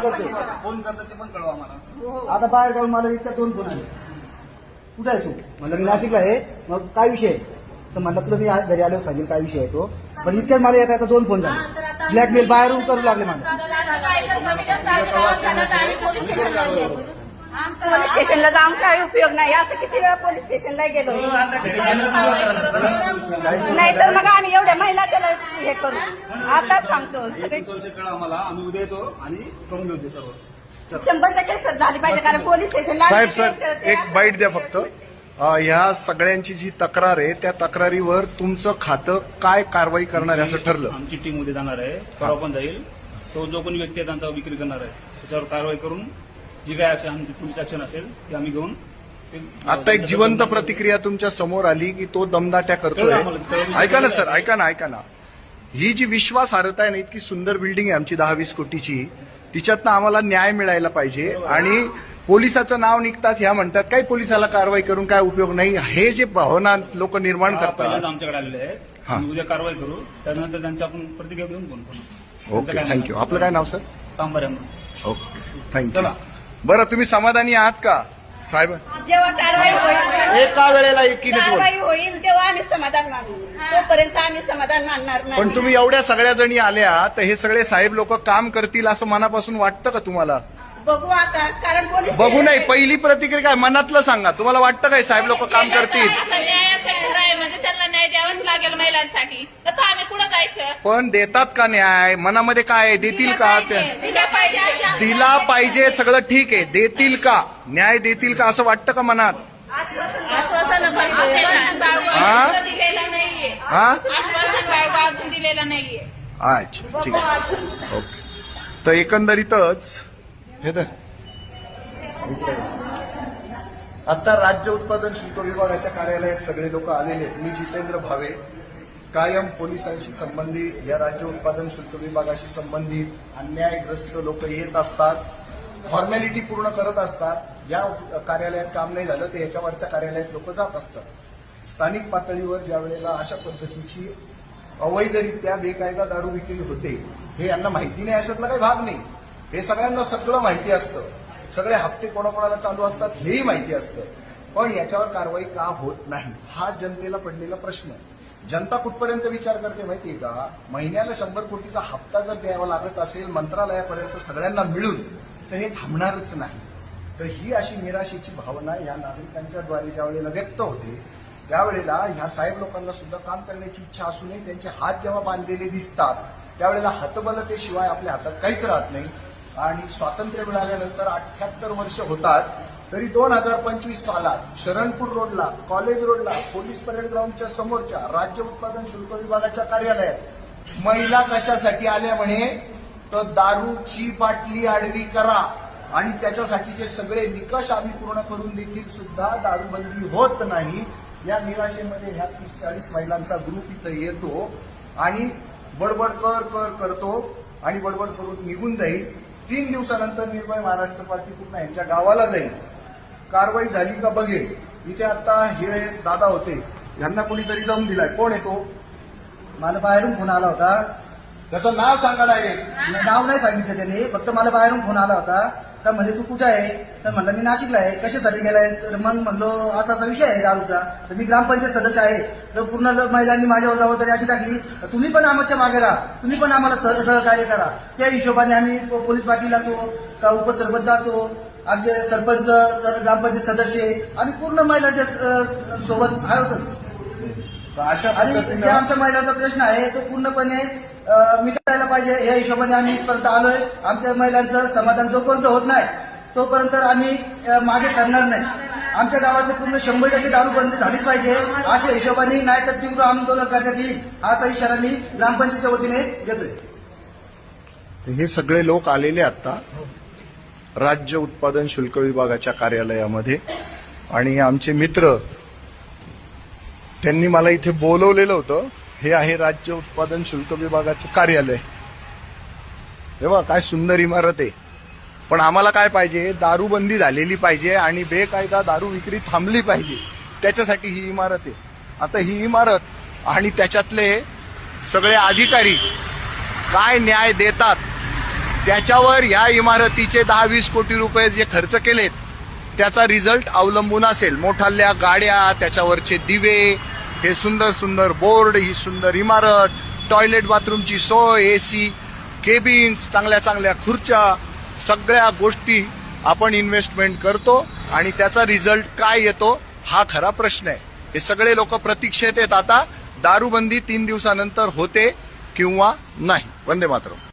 करतोय. फोन करतात ते पण कळवा मला. आता बाहेर जाऊन मला इतक्या दोन फोन आले. कुठे आहे तू? म्हणलं मी नाशिकला आहे. मग काय विषय आहे? तर म्हणलं तुला मी आज घरी आल्यावर सांगेल काय विषय आहे तो. पण इतक्यात मला येत आता दोन फोन झाले. ब्लॅकमेल बाहेरून करू लागले मला. पोलीस स्टेशनला जाऊन काय उपयोग नाही. असं किती वेळा पोलीस स्टेशनला गेलो. नाही तर मग आम्ही एवढ्या महिला त्याला हे करू. आताच सांगतो. आम्ही उद्या येतो आणि करून घेऊ सर्व. शंभर टक्के सर झाली पाहिजे कारण पोलीस स्टेशनला साहेब सर. एक बाईट द्या फक्त. ह्या सगळ्यांची जी तक्रार आहे त्या तक्रारीवर तुमचं खातं काय कारवाई करणार आहे असं ठरलं? आमची टीम उद्या जाणार आहे. परवा पण जाईल. तो जो कोणी व्यक्ती आहे त्यांचा विक्री करणार आहे. त्याच्यावर कारवाई करून जी काय आमची पोलीस ऍक्शन असेल ते आम्ही घेऊन आता एक जिवंत प्रतिक्रिया तुमच्यासमोर आली की तो दमदाट्या करतोय. ऐका ना सर ऐका ना ऐका ना. ही जी विश्वासार्हता आहे ना इतकी सुंदर बिल्डिंग आहे आमची दहा वीस कोटीची तिच्यातनं आम्हाला न्याय मिळायला पाहिजे. आणि पोलिसाचं नाव निघतात ह्या म्हणतात काही पोलिसाला कारवाई करून काय उपयोग नाही. हे जे भावना लोक निर्माण करतात. आमच्याकडे आलेले आहेत. उद्या कारवाई करू. त्यानंतर त्यांची आपण प्रतिक्रिया घेऊन ओके थँक्यू आपलं काय नाव sir? Tambare okay thank you चला. बरं तुम्ही समाधानी आहात का? साहेब जेव्हा कारवाई होईल एका वेळेला एकीनेच बोल. कारवाई होईल तेव्हा आम्ही समाधान मानू. तोपर्यंत आम्ही समाधान मानणार नाही. पण तुम्ही एवढ्या सगळ्या जणी आल्या तर हे सगळे साहेब लोक काम करतील असं मनापासून वाटतं का तुम्हाला? बघू आता कारण पोलीस बघू नाही पहिली प्रतिक्रिया काय? मनातलं सांगा. तुम्हाला वाटतं काय साहेब लोक काम करतील? आहे म्हणजे त्यांना न्याय द्यावाच लागेल महिलांसाठी. तर तो आम्ही कुठं जायचं? पण देतात का न्याय? मनामध्ये काय आहे? देतील का? पाहिजे. अशा दिला पाहिजे सगळं ठीक आहे. देतील का? न्याय देतील का? असं वाटतं का मनात? आश्वासन आश्वासन बाळगू हा? अजून दिलेलं नाहीये. हा? आश्वासन बाळगू अजून दिलेलं नाहीये. अच्छा ठीक आहे. ओके. तर एकंदरीतच हे तर आता राज्य उत्पादन शुल्क विभागाच्या कार्यालयात सगळे लोक आलेले आहेत. मी जितेंद्र भावे कायम पोलिसांशी संबंधित या राज्य उत्पादन शुल्क विभागाशी संबंधित अन्यायग्रस्त लोक येत असतात फॉर्मॅलिटी पूर्ण करत असतात. या कार्यालयात काम नाही झालं तर याच्यावरच्या कार्यालयात लोक जात असतात. स्थानिक पातळीवर ज्या वेळेला अशा पद्धतीची अवैधरित्या बेकायदा दारू विक्री होते हे यांना माहिती नाही अशातला काही भाग नाही. हे सगळ्यांना सगळं माहिती असतं. सगळे हप्ते कोणाकोणाला चालू असतात हेही माहिती असतं. पण याच्यावर कारवाई का होत नाही? हा जनतेला पडलेला प्रश्न आहे. जनता कुठपर्यंत विचार करते माहितीये का? महिन्याला शंभर कोटीचा हप्ता जर द्यावा लागत असेल मंत्रालयापर्यंत सगळ्यांना मिळून तर हे थांबणारच नाही. तर ही अशी निराशेची भावना या नागरिकांच्या द्वारे ज्या वेळेला व्यक्त होते त्यावेळेला ह्या साहेब लोकांना सुद्धा काम करण्याची इच्छा असूनही त्यांचे हात जेव्हा बांधलेले दिसतात त्यावेळेला हतबलतेशिवाय आपल्या हातात काहीच राहत नाही. आणि स्वातंत्र्य मिळाल्यानंतर अठ्याहत्तर वर्ष होतात तरी दोन हजार पंचवीस सालात शरणपूर रोडला कॉलेज रोडला पोलीस परेड ग्राउंडच्या समोरच्या राज्य उत्पादन शुल्क विभागाच्या कार्यालयात महिला कशासाठी आल्या म्हणे? तर दारूची बाटली आडवी करा. आणि त्याच्यासाठीचे सगळे निकष आम्ही पूर्ण करून देखील सुद्धा दारूबंदी होत नाही. या निराशेमध्ये ह्या तीस चाळीस महिलांचा ग्रुप इथं येतो आणि बडबड कर कर करतो आणि बडबड करून निघून जाईल. तीन दिवसानंतर निर्भय महाराष्ट्र पार्टी पुन्हा यांच्या गावाला जाईल. कारवाई झाली का बघेल. इथे आता हे दादा होते. यांना कोणीतरी जाऊन दिलाय. कोण आहे तो? मला बाहेरून फोन आला होता. त्याचं नाव सांगा डायरेक्ट नाव नाही सांगितलं त्याने. फक्त मला बाहेरून फोन आला होता. तर म्हणजे तू कुठे आहे? तर म्हणलं मी नाशिकला आहे. कशासाठी गेलाय? तर मग म्हणलो असा असा विषय आहे दारूचा तर मी ग्रामपंचायत सदस्य आहे. तर पूर्ण जर महिलांनी माझ्यावर जबाबदारी अशी टाकली तुम्ही पण आमच्या मागे राहा. तुम्ही पण आम्हाला सह सहकार्य करा. त्या हिशोबाने आम्ही पोलीस पाटील असो का उपसरपंच असो आमचे सरपंच ग्रामपंचायत सदस्य आम्ही पूर्ण महिलांच्या सोबत आहोतच. आणि आमच्या महिलांचा प्रश्न आहे तो पूर्णपणे अं, मिटायला पाहिजे. या हिशोबाने आम्ही इथपर्यंत आलोय. आमच्या महिलांचं समाधान जोपर्यंत होत नाही तोपर्यंत आम्ही मागे सरणार नाही. आमच्या गावातले पूर्ण शंभर टक्के दारूबंदी झालीच पाहिजे. अशा हिशोबाने नाही तर तीव्र आंदोलन करण्यात येईल असा इशारा मी ग्रामपंचायतीच्या वतीने देतोय. हे सगळे लोक आलेले आता राज्य उत्पादन शुल्क विभागाच्या कार्यालयामध्ये. आणि आमचे मित्र त्यांनी मला इथे बोलवलेलं होतं. हे आहे राज्य उत्पादन शुल्क विभागाचं कार्यालय. हे बघा काय सुंदर इमारत आहे. पण आम्हाला काय पाहिजे? दारूबंदी झालेली पाहिजे आणि बेकायदा दारू विक्री थांबली पाहिजे. त्याच्यासाठी ही इमारत आहे. आता ही इमारत आणि त्याच्यातले सगळे अधिकारी काय न्याय देतात? त्याच्यावर या इमारतीचे दहा वीस कोटी रुपये जे खर्च केलेत त्याचा रिझल्ट अवलंबून असेल. मोठाल्या गाड्या त्याच्यावरचे दिवे हे सुंदर सुंदर बोर्ड ही सुंदर इमारत टॉयलेट बाथरूमची सोय ए सी केबिन्स चांगल्या चांगल्या खुर्च्या सगळ्या गोष्टी आपण इन्व्हेस्टमेंट करतो आणि त्याचा रिझल्ट काय येतो हा खरा प्रश्न आहे. हे सगळे लोक प्रतीक्षेत आहेत आता दारूबंदी तीन दिवसानंतर होते किंवा नाही. वंदे मातरम.